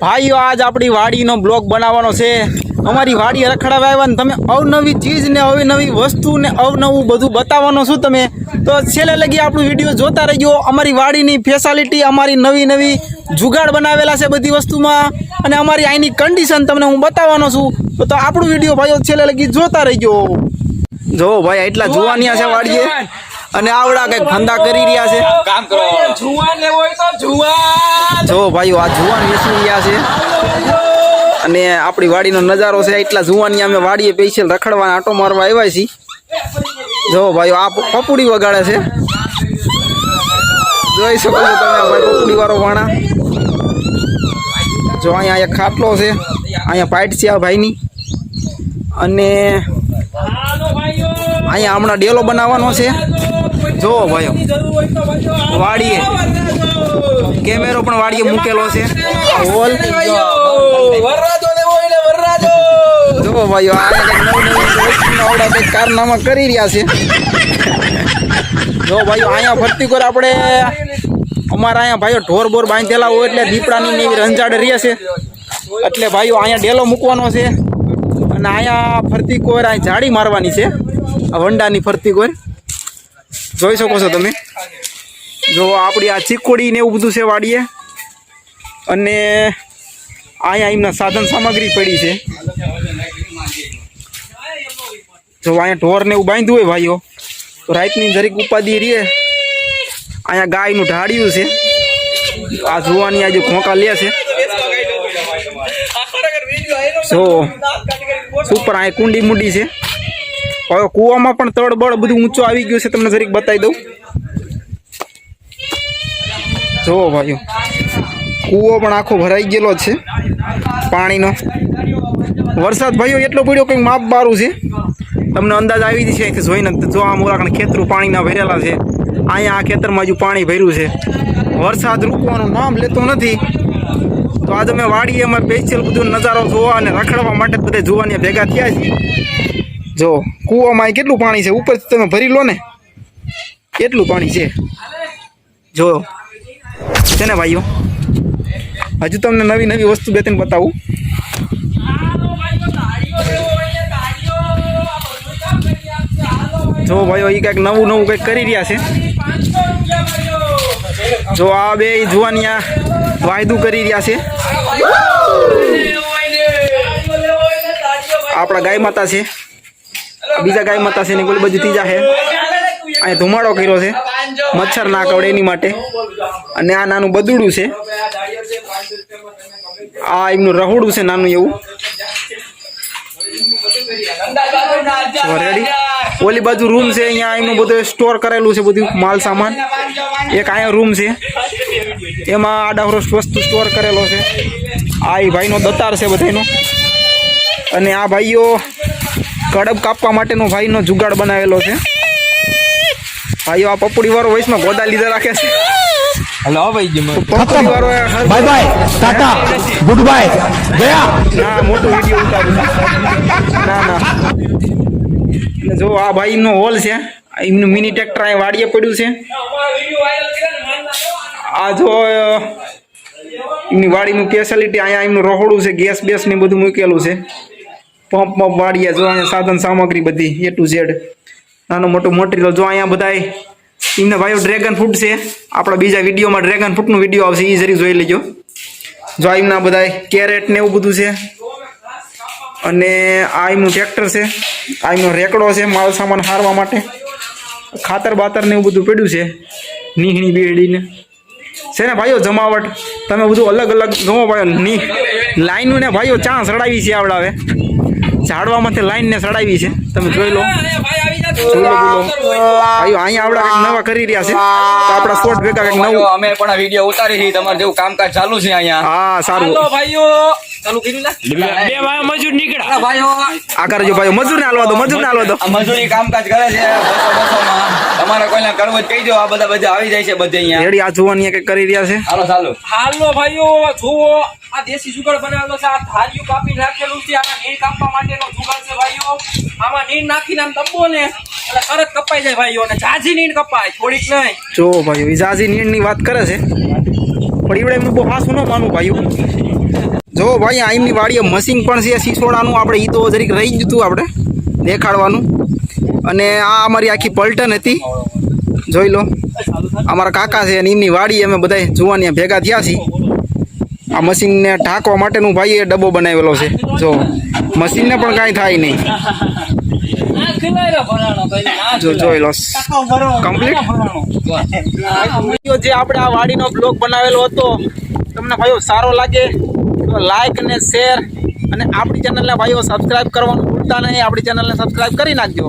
ભાઈઓ આજ આપણી વાડીનો બ્લોગ બનાવવાનો છે. અમારી વાડી રખડાવા આવ્યા ને તમે અવનવી ચીજ ને અવનવી વસ્તુ ને અવનવું બધું બતાવવાનો છું તમે? તો છેલ્લે લગી આપણું વીડિયો જોતા રહેજો. અમારી વાડીની ફેસિલિટી અમારી નવી નવી જુગાડ બનાવેલા છે બધી વસ્તુમાં. અને અમારી અહીંની કન્ડિશન તમને હું બતાવવાનો છું. તો આપણું વીડિયો ભાઈઓ છેલ્લે લગી જોતા રહેજો. જો ભાઈ એટલા જુવાનિયા છે વાડીએ. અને આવડા કંઈક ધંધા કરી રહ્યા છે. કામ કરો. જુવાન લેવો હોય તો જુવાન. જો ભાઈઓ આ જુવાન વેચી રહ્યા છે. અને આપણી વાડીનો નજારો છે એટલા જુવાની અમે વાડીએ પેશિયલ રખડવા આટો મારવા આવ્યા છીએ. જો ભાઈઓ આ પપુડી વગાડે છે. જોઈ શકો છો તમે આ ભાઈ પપુડી વાળો વાણા. જો અહીંયા એક ખાટલો છે. અહીંયા પાઇટ છે આ ભાઈની. અને અહીંયા હમણાં ડેલો બનાવવાનો છે. જો ભાઈઓ વાડીએ. કેમેરો પણ વાડીએ મૂકેલો છે. હોલ જો ભાઈઓ આ કંઈક નવી નવી આવડા કારનામા કરી રહ્યા છે. જો ભાઈઓ અહીંયા ફરતી કોર આપણે. અમારા અહીંયા ભાઈઓ ઢોર બોર બાંધેલા હોય એટલે દીપડાની ને એવી રંજાડ રહે છે. એટલે ભાઈઓ અહીંયા ડેલો મૂકવાનો છે. અને અહીંયા ફરતી કોર અહીં જાળી મારવાની છે. આ વંડાની ફરતી કોર જોઈ શકો છો તમે. જો આપણી આ ચીકોડી ને એવું બધું છે વાડીએ. અને અહીંયા એમના સાધન સામગ્રી પડી છે. જો અહીંયા ઢોર ને એવું બાંધ્યું હોય ભાઈઓ, તો રાતની જરીક ઉપાધિ રહે અહીંયા ગાયનું ઢાળ્યું છે. આ જોવાની આજે ખોંકા લે છે. જો સુપર અહીંયા કુંડી મૂડી છે. હવે કૂવામાં પણ તળબળ બધું ઊંચું આવી ગયું છે, તમને જરીક બતાવી દઉં. જુઓ ભાઈઓ, કૂવો પણ આખો ભરાઈ ગયેલો છે પાણીનો. વરસાદ ભાઈઓ, એટલો પડ્યો કંઈક માપ બારું છે. તમને અંદાજ આવી છે કે જોઈને. જો આ મોરાકણ ખેતરું પાણીના ભરેલા છે. અહીંયા આ ખેતરમાં હજુ પાણી ભર્યું છે. વરસાદ રૂકવાનું નામ લેતો નથી. તો આજે અમે વાડીએ અમારે સ્પેશિયલ બધું નજારો જોવા અને રખડવા માટે બધે જોવાની ભેગા થયા છીએ. જો કૂવામાં કેટલું પાણી છે? ઉપર તમે ભરી લો ને. કેટલું પાણી છે? જો. છે ને ભાઈઓ? હજુ તમને નવી નવી વસ્તુ બે ત્રણ બતાવું. જો ભાઈઓ એ કંઈક નવું નવું કંઈક કરી રહ્યા છે. જો આ બે જુવાનિયા વાયદું કરી રહ્યા છે. આપણા ગાય માતા છે. બીજા ગાય માતા છે ને કોઈ બધી ત્રીજા છે. અહીંયા ધુમાડો કર્યો છે. મચ્છર ના કવડે એની માટે. અને આ નાનું બદુડું છે. આ એમનું રહોડું છે નાનું એવું. ઓલી બાજુ રૂમ છે, અહીંયા એમનું બધું સ્ટોર કરેલું છે બધું માલ સામાન. એક અહીંયા રૂમ છે. એમાં આડાવરો વસ્તુ સ્ટોર કરેલો છે. આ એ ભાઈનો દતાર છે બધાનો અને આ ભાઈઓ કડબ કાપવા માટેનો ભાઈનો જુગાડ બનાવેલો છે. ભાઈઓ આ પપડી વાળો વૈષ્ણવ ગોદા લીધા રાખે છે. હલો ભાઈ વાળો બાય ટાટા ગુડ બાય ગયા. મોટું મોટો ઉતારું ના ના. જો આ ભાઈનો હોલ છે એમનું મિની ટ્રેક્ટર અહીં વાડીએ પડ્યું છે. આ જો એમની વાડીનું ફેસિલિટી અહીંયા એમનું રહોડું છે ગેસ બેસ ને બધું મૂકેલું છે. પંપ પંપ વાડીએ જો અહીંયા સાધન સામગ્રી બધી એ ટુ ઝેડ નાનો મોટું મટીરિયલ જો અહીંયા બધાય એમને ભાઈઓ ડ્રેગન ફ્રૂટ છે. આપણા બીજા વિડીયોમાં ડ્રેગન ફ્રૂટનું વીડિયો આવશે એ જરી જોઈ લેજો. જો એમના બધાય કેરેટ ને એવું બધું છે. અને આ એમનું ટ્રેક્ટર છે. આ એમનો રેકડો છે માલ સામાન હારવા માટે. ખાતર બાતર ને એવું બધું પડ્યું છે. નીહણી બેડીને. છે ને ભાઈઓ જમાવટ? તમે બધું અલગ અલગ ગમો ભાઈઓ. ની લાઈનું ને ભાઈઓ ચાં સડાવી છે આવડાવે ઝાડવામાંથી લાઈનને સડાવી છે. તમે જોઈ લો. ભાઈઓ અહીંયા આવડા કંઈક નવા કરી રહ્યા છે. તો આપણા સ્પોટ ભેગા કંઈક નવું. અમે પણ વીડિયો ઉતારી છે. તમારે જેવું કામકાજ ચાલુ છે અહીંયા. હા સારું. ભાઈઓ. ચાલુ કર્યું ને? બે ભાઈ મજૂર નીકળ્યા. ભાઈઓ. આ કરજો ભાઈઓ. મજૂરને હાલવા દો મજૂરને હાલવા દો. મજૂરી કામકાજ કરે છે. બસો બસોમાં તમારે કોઈને કરવું જ કહી દો. આ બધા બધા આવી જાય છે બધે અહીંયા. રેડી આ જુવાની કંઈક કરી રહ્યા છે. હાલો ચાલો. હાલો ભાઈઓ જુઓ. આ દેશી જુગાડ બનાવેલો છે, આ ધાર્યું કાપી નાખેલું છે આમાં નીર કાપવા માટેનો જુગાડ છે ભાઈઓ. આમાં નીર નાખીને આમ દબો ને, એટલે તરત કપાઈ જાય ભાઈઓ, અને ઝાઝી નીર કપાય, થોડીક નહીં. જો ભાઈઓ વિઝાજી નીણની વાત કરે છે. પણ એવડે એમનું બહુ હાસું ન માનું ભાઈઓ. જો ભાઈ, આ એમની વાડીએ મશીન પણ છે સીસોડાનું આપણે એ તો જરીક રહી જ હતું આપણે, દેખાડવાનું. અને આ અમારી આખી પલટન હતી. જોઈ લો. અમારા કાકા છે અને એમની વાડી અમે બધા જોવાની ભેગા થયા છીએ. આ મશીનને ઢાંકવા માટેનું ભાઈએ ડબ્બો બનાવેલો છે. જો, મશીનને પણ કાંઈ થાય નહીં. જો, જોઈ જે આપણે આ વાડીનો બ્લોગ બનાવેલો હતો, તમને ભાઈઓ સારો લાગે તો લાઈક અને શેર અને આપણી ચેનલને ભાઈઓ સબસ્ક્રાઇબ કરવાનું ભૂલતા નહીં. આપણી ચેનલને સબસ્ક્રાઇબ કરી નાખજો.